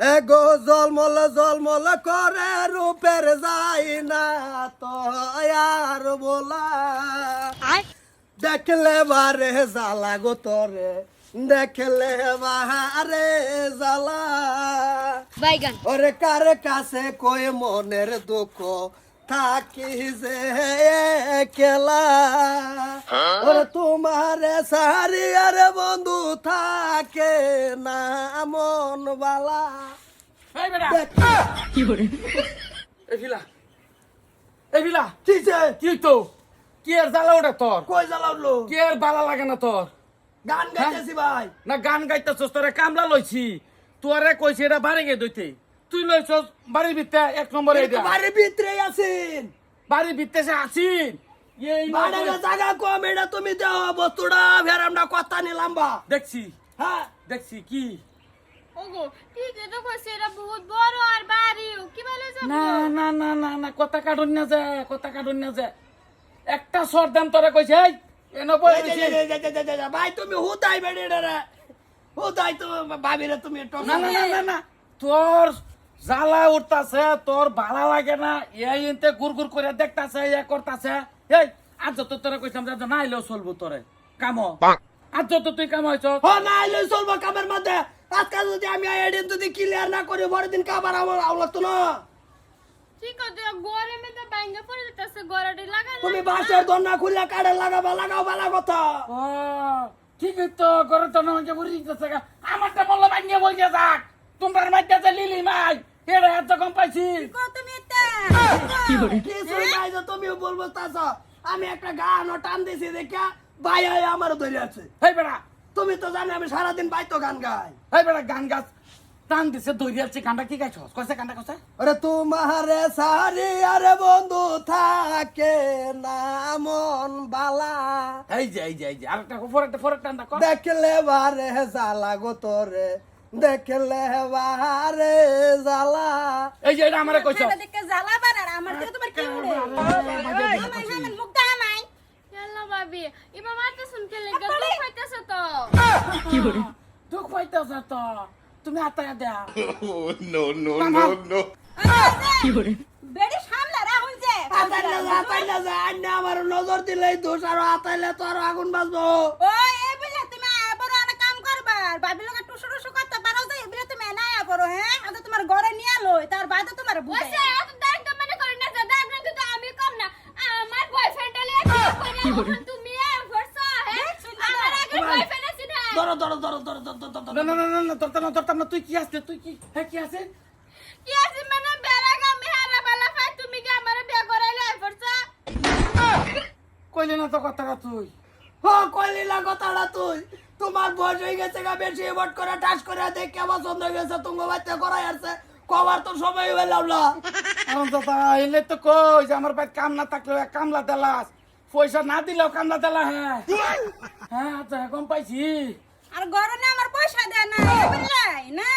এ গো জলমল জলমল করে রূপের যাই না তো আর বলা। দেখলে বারে জ্বালা গো তরে দেখলে বাহারে জ্বালা। ওরে কার কাছে কই মনের দুঃখ? থাকি যে কেলা ওরে তোমার সারি আরে বন্ধু থাকে না মন বালা। এই বেটা। এই ফিলা কিছে কি তো কি এর জ্বালা ওটা তোর? কই জ্বালা উঠল? কি এর বালা লাগে না তোর? গান গাইতেছি ভাই। না গান গাইতেছস তোরে কামলা লইছি। তোরে কইছি এটা বাড়ি গে দইতে। তুই লইছস বাড়ির ভিতরে এক নম্বর বাড়ির ভিতরে আছেন। বাড়ির ভিতরে সে আসিন এই বাড়ির জায়গা কম এটা তুমি দেও বস্তুটা ফের আমরা কথা নিলাম বা। দেখছি। হ্যাঁ। দেখছি কি? ওগো ঠিক আছে কইছে এটা বহুত বড় আর বাড়িও। কি বলে না না না না না কথা কাটুন না যায় কথা কাটুন না যায় একটা সর দাম তোরে কইছে এই এনে ভাই তুমি হুদাই বেড়ে রে। হুদাই তো ভাবিরে তুমি না না না। তোর জ্বালা উঠতাছে তোর ভালো লাগে না এই এনতে গুর গুর করে দেখতাছে ইয়ে করতাছে। এই আজ তো তোরে কইতাম যে না আইলেও চলবো তোরে। কাম। আজ তো তুই কাম হইছ হ না আইলে চলবো কামের মধ্যে। আজকে যদি আমি এদিন যদি ক্লিয়ার না করি পরের দিন কাবার আমার আওলাত না। ঠিক আছে গরমে তো বাইঙ্গা পড়ে যেতেছে গড়াটি লাগা তুমি বাসের দন্না খুললে কাড়ে লাগাবা লাগাও বালা কথা। ও ঠিক তো ঘরে তো আমাকে বুড়ি দিতেছে গা। আমারটা বলল ভাঙিয়ে বলছে যাক। তোমার মাইতে লিলি মাই এর এত কম পাইছি। বলব আমি একটা গান ও টান দিছি দেখা ভাই আয় আমার ধরে আছে। হেই বেড়া। তুমি তো জানো আমি সারাদিন বাইতো গান গাই। হেই বেড়া গান গাছ। টান দিছে দৌড়ি আছে গানটা কি গাইছস কইছে গানটা কইছে? আরে তোমারে সারি আরে বন্ধু থাকে না মন বালা। এই যে এই যে এই যে আরেকটা ফরেকটা ফরেক টানটা কর দেখলে বারে জ্বালা গো তোরে দেখলে বারে জ্বালা। এই যে এটা আমারে কইছ। দেখে জ্বালা বাড়ার আমার থেকে তোমার কি উড়ে? আমার হামেন মুখ দেখা নাই। ইয়াল্লা ভাবি ইবা মারতে শুন কে লেগে? তো খাইতেছে তো। দুঃখ পাইতেছ তো। তুমি আতায়া দেয়া। Oh, no, no, no, no. বেড়ি সামলা রাহুল যে আতাইলে যা আতাইলে যা আন্য আমার নজর দিলেই দোষ। আর আতাইলে তো আর আগুন বাজবো। ও এই বলে তুমি আয়া বড় অনেক কাম ভাবি লোকে টুসু টুসু করতে পারো যে বলে তুমি না আয়া বড় হ্যাঁ আজ তোমার ঘরে নিয়ে বাদে তোমার এত দাগ মনে না তো আমি কম না। আমার বয়ফ্রেন্ড তুমি এ হ্যাঁ? আমার আগে বয়ফ্রেন্ড আছে না ধরো ধরো ধরো ধরো ধরো ধরো ধরো। না না না না না না তোরতা না তুই কি আসছে তুই কি হ্যাঁ কি আছে? কি আছে মানে বেড়াগা মেহারা বালা ফাই তুমি কি আমার বিয়ে করাইলে করছ কইলে না তো কথাটা তুই। ও কইলি না কথাটা তুই। তোমার বয়স হয়ে গেছে গা বেশি এবাট করে টাস করে দেখে পছন্দ হয়ে গেছে তুমি বাচ্চা করাই আসছে। কবার তো সময় হয়ে লাভলা কারণ দাদা এলে তো কই যে আমার ভাই কাম না থাকলেও এক কামলা দেলাস। পয়সা না দিলেও কামলা দেলা হ্যাঁ হ্যাঁ আচ্ছা কম পাইছি। আর না আমার পয়সা দেয় না এই বললাই না?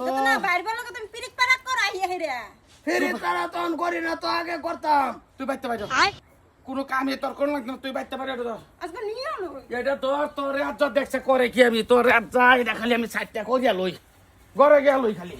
যত না বাইর বলো তুমি পিরিত পারাত করা হিরা ফিরে তারা তখন করি না তো আগে করতাম। তুই বাইতে কোনো কামে তোর কোন লাগবে না তুই বাইতে পারি। আজকে নিয়ে আনো এটা তোর তোর রাজ্য দেখছে করে কি আমি তোর রাজ্য এটা খালি আমি সাইডটা করিয়া লই। ঘরে গিয়া লই খালি।